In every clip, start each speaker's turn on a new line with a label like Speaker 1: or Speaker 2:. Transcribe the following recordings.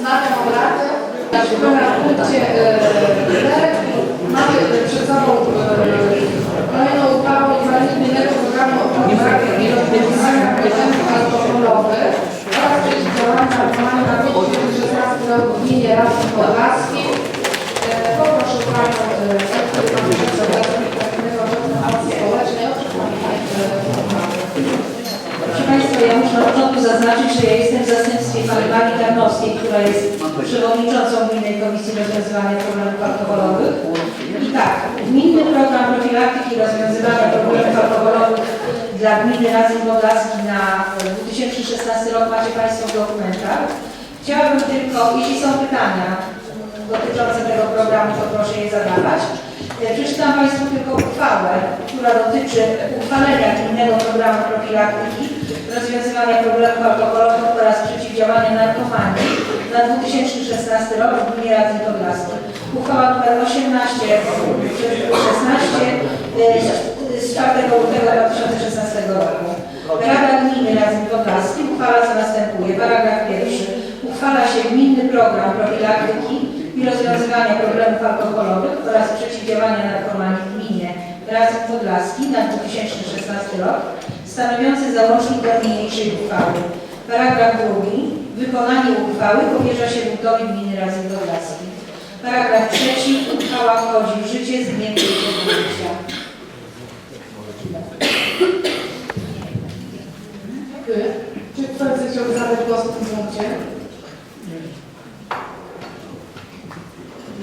Speaker 1: Wznawiam obrady. Na punkcie e, mamy przed sobą e, kolejną uchwałę unijnego programu ochrony i rozwiązywania problemów alkoholowych oraz przeciwdziałania narkomanii na 2016 roku w gminie Razem Podlaskim. E, Poproszę Panią e, Sekretarz Pani Prezes Gminnego Urzędu Pomocy Społecznej o przedstawienie e, uchwały.
Speaker 2: Ja muszę na początku zaznaczyć, że ja jestem w zastępstwie Pani Tarnowskiej, która jest przewodniczącą Gminnej Komisji Rozwiązywania Problemów Alkoholowych. I tak, Gminny Program Profilaktyki i Rozwiązywania Problemów Alkoholowych dla Gminy Razem Podlaski na e, 2016 rok macie Państwo w dokumentach. Chciałabym tylko, jeśli są pytania dotyczące tego programu, to proszę je zadawać. Przeczytam Państwu tylko uchwałę, która dotyczy uchwalenia gminnego programu profilaktyki, rozwiązywania problemów alkoholowych oraz przeciwdziałania narkomanii na 2016 rok w gminie Radzy Podlaskiej. Uchwała nr 18 16 e, z 4 lutego 2016 roku. Rada Gminy Radzy Podlaskiej uchwala co następuje. Paragraf pierwszy. Uchwala się gminny program profilaktyki i rozwiązywania problemów alkoholowych oraz przeciwdziałania narkomanii w gminie Razem Podlaski na 2016 rok, stanowiący załącznik do niniejszej uchwały. Paragraf drugi. Wykonanie uchwały powierza się wójtowi gminy Razem Podlaski. Paragraf trzeci. Uchwała wchodzi w życie z dniem jej podjęcia.
Speaker 1: Czy ktoś chciałby zabrać głos w tym punkcie?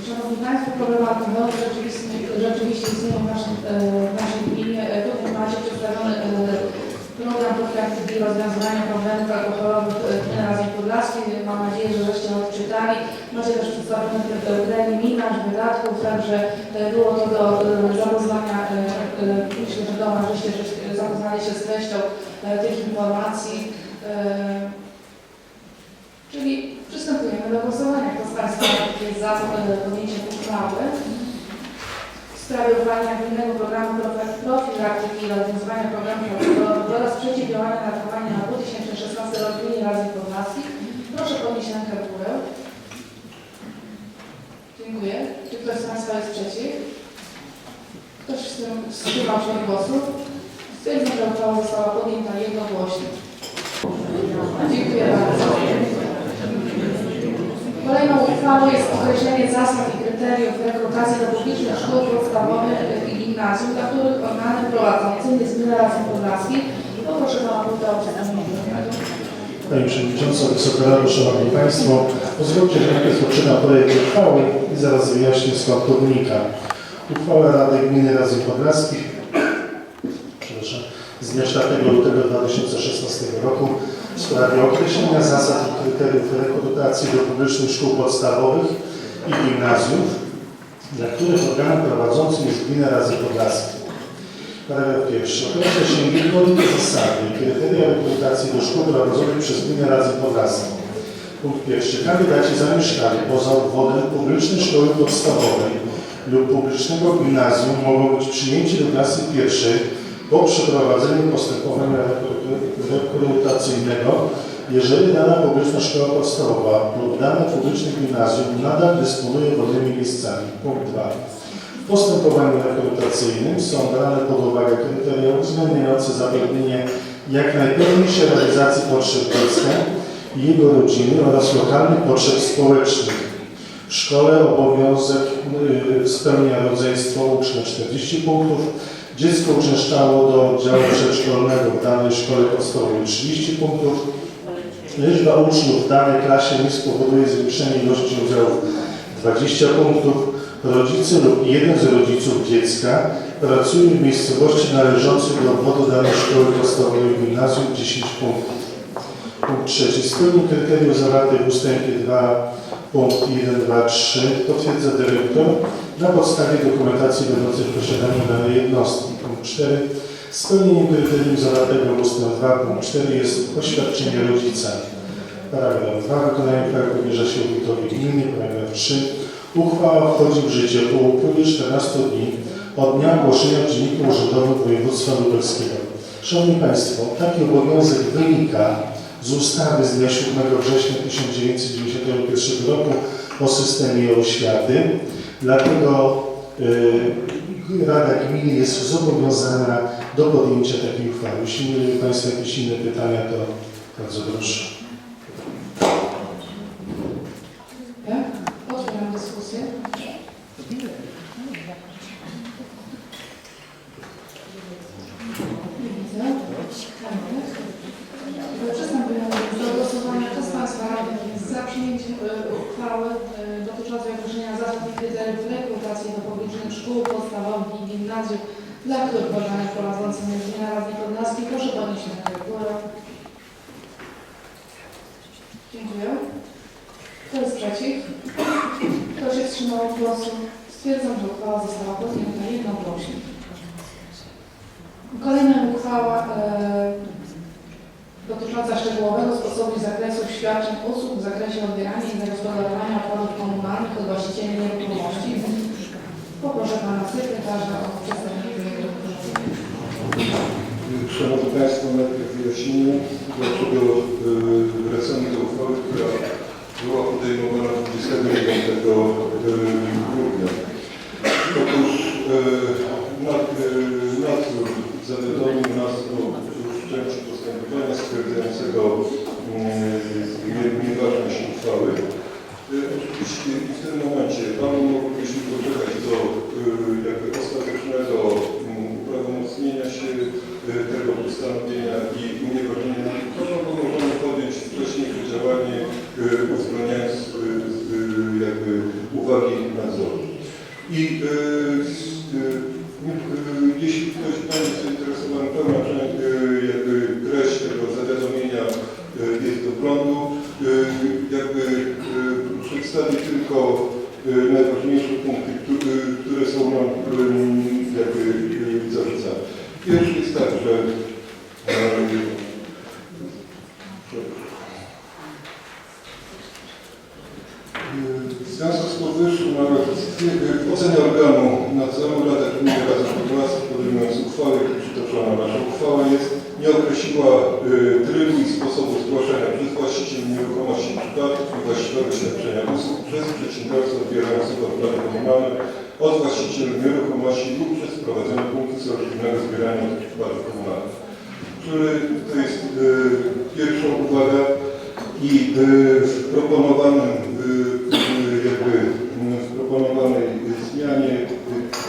Speaker 1: Szanowni Państwo, problem alkoholowy rzeczywiście, rzeczywiście istnieją w, naszym, e, w naszej gminie. E, Tutaj macie przedstawiony e, program profilaktyki i rozwiązywania problemów alkoholowych e, gminy Razem Podlaskiej. Mam nadzieję, że żeście go odczytali. Macie też przedstawiony preliminarz wydatków, także e, było to do e, zapoznania, e, e, myślę, że doma, żeście że zapoznali się z treścią e, tych informacji. E, Czyli przystępujemy do głosowania. Kto z Państwa jest za e, podjęciem uchwały w sprawie uchwalenia gminnego programu profilaktyki i rozwiązywania problemów alkoholowych oraz przeciwdziałania narkomanii na 2016 rok gminie Razem Podlaskich. Proszę podnieść rękę w górę. Dziękuję. Czy ktoś z Państwa jest przeciw? Ktoś z tym wstrzymał się od głosu? Stwierdzam, że uchwała została podjęta jednogłośnie. Dziękuję bardzo. Kolejną uchwałą jest określenie zasad i kryteriów rekrutacji do publicznych szkół podstawowych i gimnazjum, dla których organem prowadzącym jest Gmina Razem Podlaski. Poproszę Pana Wójta o.
Speaker 3: Pani Przewodnicząca, Wysoka Rado, Szanowni Państwo, pozwólcie, że najpierw odczytam projekt uchwały i zaraz wyjaśnię skąd to wynika. Uchwała Rady Gminy Razem Podlaskich z dnia 4 lutego 2016 roku w sprawie określenia zasad i kryteriów rekrutacji do publicznych szkół podstawowych i gimnazjów, dla których organem prowadzącym jest Gmina Razem Podlaskich. Paragraf pierwszy. Określa się jednolite zasady i kryteria rekrutacji do szkół prowadzonych przez Gminę Razem Podlaską. Punkt pierwszy. Kandydaci zamieszkali poza obwodem publicznej szkoły podstawowej lub publicznego gimnazjum mogą być przyjęci do klasy pierwszej po przeprowadzeniu postępowania rekru- rekrutacyjnego, jeżeli dana publiczna szkoła podstawowa lub dane publiczne gimnazjum nadal dysponuje wolnymi miejscami. Punkt 2. W postępowaniu rekrutacyjnym są brane pod uwagę kryteria uwzględniające zapewnienie jak najpełniejszej realizacji potrzeb dziecka i jego rodziny oraz lokalnych potrzeb społecznych. W szkole obowiązek y, spełnia rodzeństwo ucznia 40 punktów, dziecko uczęszczało do oddziału przedszkolnego w danej szkole podstawowej 30 punktów, liczba uczniów w danej klasie nie spowoduje zwiększenia ilości udziałów 20 punktów, rodzice lub jeden z rodziców dziecka pracuje w miejscowości należącej do obwodu danej szkoły podstawowej gimnazjum 10 punktów. Punkt trzeci. Spełni kryterium zawarte w ustępie 2 punkt 1, 2, 3 potwierdza dyrektor na podstawie dokumentacji będącej w posiadaniu danej jednostki. Punkt 4. Spełnieniem kryterium zawartego w ustęp 2 punkt 4 jest oświadczenie rodzica. Paragraf 2. Wykonanie uchwały powierza się wójtowi gminy. Paragraf 3. Uchwała wchodzi w życie po upływie 14 dni od dnia ogłoszenia w Dzienniku Urzędowym Województwa Lubelskiego. Szanowni Państwo, taki obowiązek wynika z ustawy z dnia 7 września 1991 roku o systemie oświaty. Dlatego y, Rada Gminy jest zobowiązana do podjęcia takiej uchwały. Jeśli mieli Państwo jakieś inne pytania, to bardzo proszę.
Speaker 1: Tak? Otwieram dyskusję. Nie widzę. Tak. Przystępujemy do głosowania. Kto z Państwa radnych jest za przyjęciem e, uchwały e, dotyczącej określenia zasad i kryteriów rekrutacji do publicznych szkół podstawowych i gimnazjów, dla których organy prowadzące Gmina Radni Podlaski. Proszę podnieść rękę w górę. Dziękuję. Kto jest przeciw? Kto się wstrzymał od głosu? Stwierdzam, że uchwała została podjęta jednogłośnie. Kolejna uchwała e, dotycząca szczegółowego sposobu i zakresu świadczeń usług w zakresie odbierania i zagospodarowania odpadów komunalnych od właścicieli nieruchomości. Poproszę Pana Sekretarza o przedstawienie projektu.
Speaker 4: Szanowni Państwo, najpierw dlaczego y, wracamy do uchwały, która była podejmowana 29 y, grudnia. Otóż y, nad, nadzór zawiadomił nas o wszczęciu postępowania stwierdzającego nie- nieważność uchwały. Oczywiście w tym momencie Pan mogliśmy poczekać do jakby ostatecznego mm, uprawomocnienia się tego postanowienia i unieważnienia, to no, bo możemy podjąć wcześniejsze działanie y, uwzględniając y, y, jakby uwagi nadzoru. I y, y, y, jeśli ktoś będzie zainteresowany pełna treść tego zawiadomienia jest do prądu, y, jakby y, przedstawię tylko y, najważniejsze punkty, które, które są nam y, jakby y, zarzucane. Pierwszy jest tak, że y, w związku z powyższym należy stwierdzyć- w ocenie organu nadzoru Rada Gminy Razem Podlaski podejmując uchwałę, jak przytoczona nasza uchwała jest, nie określiła y, trybu i sposobu zgłaszania przez właścicieli nieruchomości przypadków i właściwego świadczenia usług przez przedsiębiorcę odbierającego odpady komunalne od właścicieli nieruchomości lub przez prowadzenie punktu selektywnego zbierania odpadów komunalnych. Który to jest y, pierwsza uwaga i y, w proponowanym y, w proponowanej zmianie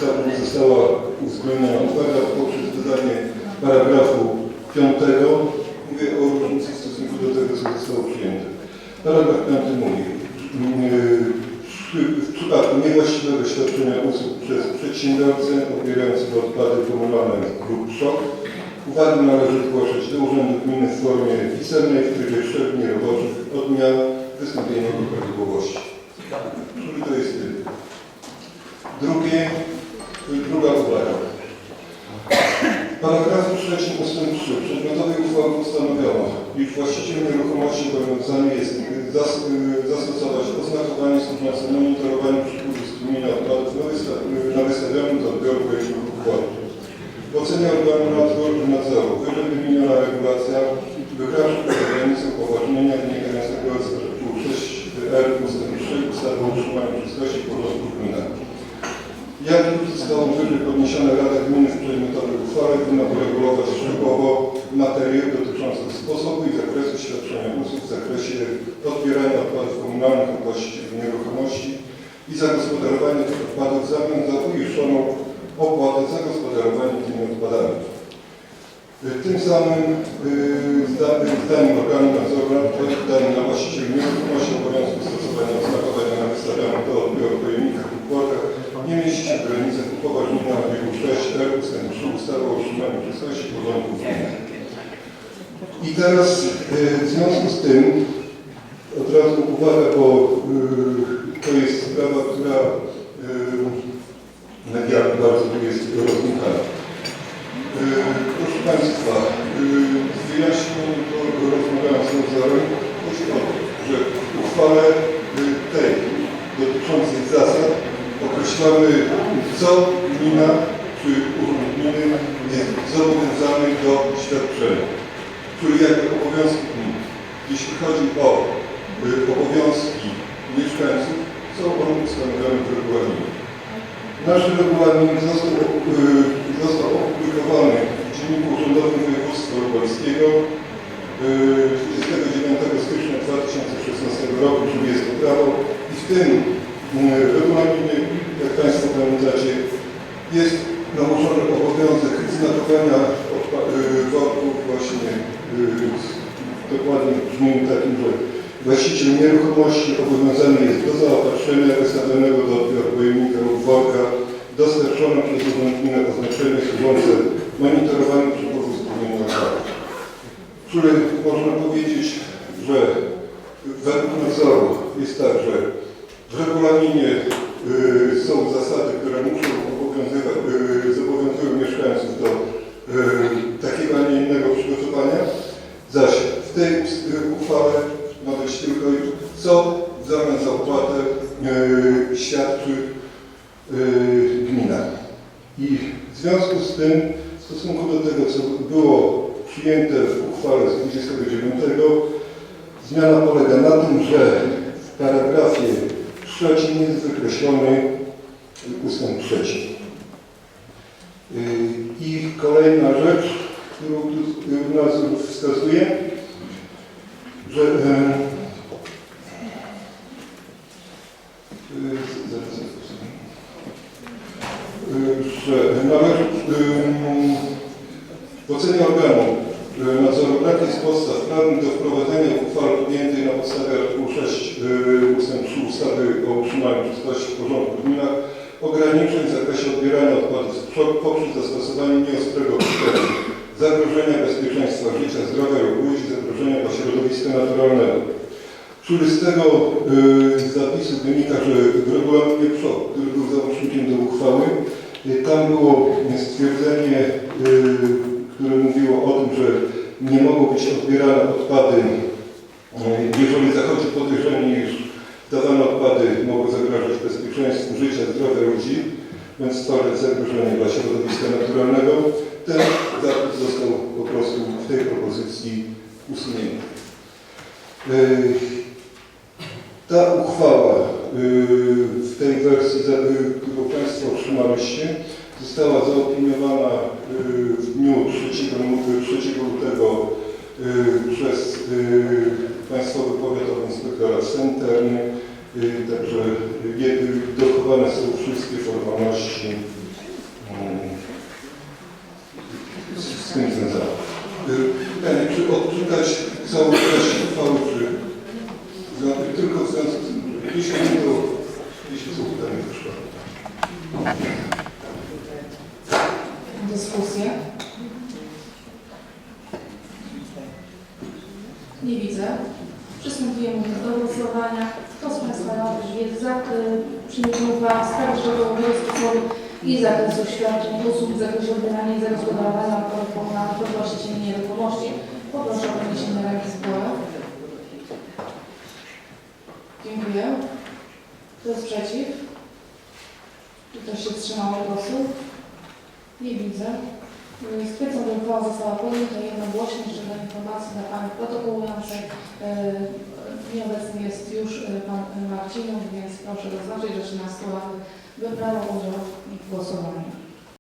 Speaker 4: ta została uwzględniona uwaga poprzez dodanie paragrafu 5. Mówię o różnicy w stosunku do tego, co zostało przyjęte. Paragraf 5 mówi, y, w- w przypadku niewłaściwego świadczenia usług przez przedsiębiorcę odbierającego odpady komunalne lub szok, uwagi należy zgłaszać do Urzędu Gminy w formie pisemnej w trybie 3 dni dnia wystąpienia nieprawidłowości. Który to jest tryb? Drugie, druga uwaga. Trzecim ustęp 3 przedmiotowej uchwały postanowiono, iż właściciel nieruchomości obowiązany jest zas- zastosować oznakowanie służące monitorowaniu przepływu strumienia odpadów na wystawionym do odbioru projektów układu. W ocenie organu nadzoru, nadzoru wyżej wymieniona regulacja wykracza poza granicę upoważnienia wynikającego z artykułu 6r ust. 3 ustawy o utrzymaniu czystości i porządku w gminach. Jak już zostało wyżej podniesione Rada Gminy w przedmiotowej uchwale powinna uregulować szczegółowo materię dotyczącą sposobu i zakresu świadczenia usług w zakresie odbierania odpadów komunalnych od właścicieli nieruchomości i zagospodarowania tych odpadów w zamian za uiszczoną opłatę za gospodarowanie tymi odpadami. Tym samym y, zda- zdaniem organu nadzoru odpowiedzialnym na właścicieli nieruchomości obowiązku stosowania oznakowania na wystawionych do odbioru pojemnikach lub płotach nie mieści się w granicach upoważnienia artykułu 6 r ust. 3 ustawy o utrzymaniu czystości porządku. I teraz y, w związku z tym od razu uwaga, bo y, to jest sprawa, która y, medialnie bardzo tu jest rozmuchana. Y, Proszę Państwa, y, w wyjaśnieniu to rozmawiałem z nadzorem, chodzi o to, że w uchwale y, tej dotyczącej zasad określamy, co gmina czy urząd gminy jest zobowiązany do świadczenia, czyli jakby obowiązki gminy. Jeśli chodzi o y, obowiązki mieszkańców, są one ustanowione w regulaminie. Nasz regulamin został, y, został opublikowany w Dzienniku Urzędowym Województwa Lubelskiego y, 29 stycznia 2016 roku, czyli jest to prawo i w tym y, regulaminie, jak Państwo pamiętacie, jest nałożony obowiązek znakowania odpa- y, worków właśnie y, z- dokładnie w brzmieniu takim, że właściciel nieruchomości obowiązany jest do zaopatrzenia wystawionego do odbioru pojemnika lub worka dostarczonym przez urząd gminy oznaczenie służące monitorowaniu przepływu strumienia odpadów. Który można powiedzieć, że według nadzoru jest tak, że w regulaminie y, są zasady, które muszą obowiązywać, y, zobowiązują mieszkańców do y, takiego, a nie innego przygotowania, zaś w tej y, uchwale ma być tylko co w zamian za opłatę y, świadczy y, gmina. I w związku z tym, w stosunku do tego, co było przyjęte w uchwale z 29, zmiana polega na tym, że w trzecim jest wykreślony ustęp trzeci. Yy, I kolejna rzecz, którą tu yy, nadzór wskazuje, że yy, że yy, w ocenie organu nadzoru brak jest podstaw prawnych do wprowadzenia uchwały podjętej na podstawie artykułu 6 yy, ustęp 3 ustawy o utrzymaniu czystości w porządku w gminach ograniczeń w zakresie odbierania odpadów poprzez zastosowanie nieostrego kryterium zagrożenia bezpieczeństwa życia, zdrowia lub ludzi, zagrożenia dla środowiska naturalnego. Czyli z tego y, zapisu wynika, że w regulaminie PSZO, który był załącznikiem do uchwały, y, tam było stwierdzenie, y, które mówiło o tym, że nie mogą być odbierane odpady, jeżeli zachodzi podejrzenie, iż dawane odpady mogą zagrażać bezpieczeństwu życia, zdrowia ludzi, więc stwarzać zagrożenie dla środowiska naturalnego. Ten zapis został po prostu w tej propozycji usunięty. Y, Ta uchwała y, w tej wersji, którą Państwo otrzymaliście, została zaopiniowana w dniu 3, lu- 3 lutego przez y, Państwowy Powiatowy Inspektorat Sanitarny, y, także y, dochowane są wszystkie formalności y, z, tym związane. Y, Pytanie, czy odczytać całą treść uchwały, czy tylko w związku z tym, jeśli to jeśli są pytania, proszę.
Speaker 1: Dyskusje? Nie widzę. Przystępujemy do głosowania. Kto z Państwa przyjęciem uchwały w sprawie szczegółowego sposobu i zakresu świadczeń usług w zakresie odbierania i zagospodarowania odpadów od właścicieli nieruchomości? Poproszę o podniesienie ręki głowy. Dziękuję. Kto jest przeciw? Czy ktoś się wstrzymał głosu? Nie widzę. Stwierdzam, że uchwała została podjęta jednogłośnie. Jeszcze dla informacji dla Pani protokołującej. e, Nieobecny jest już e, Pan Marcinów, więc proszę zaznaczyć, że 13 lat wybrało udział w głosowaniu.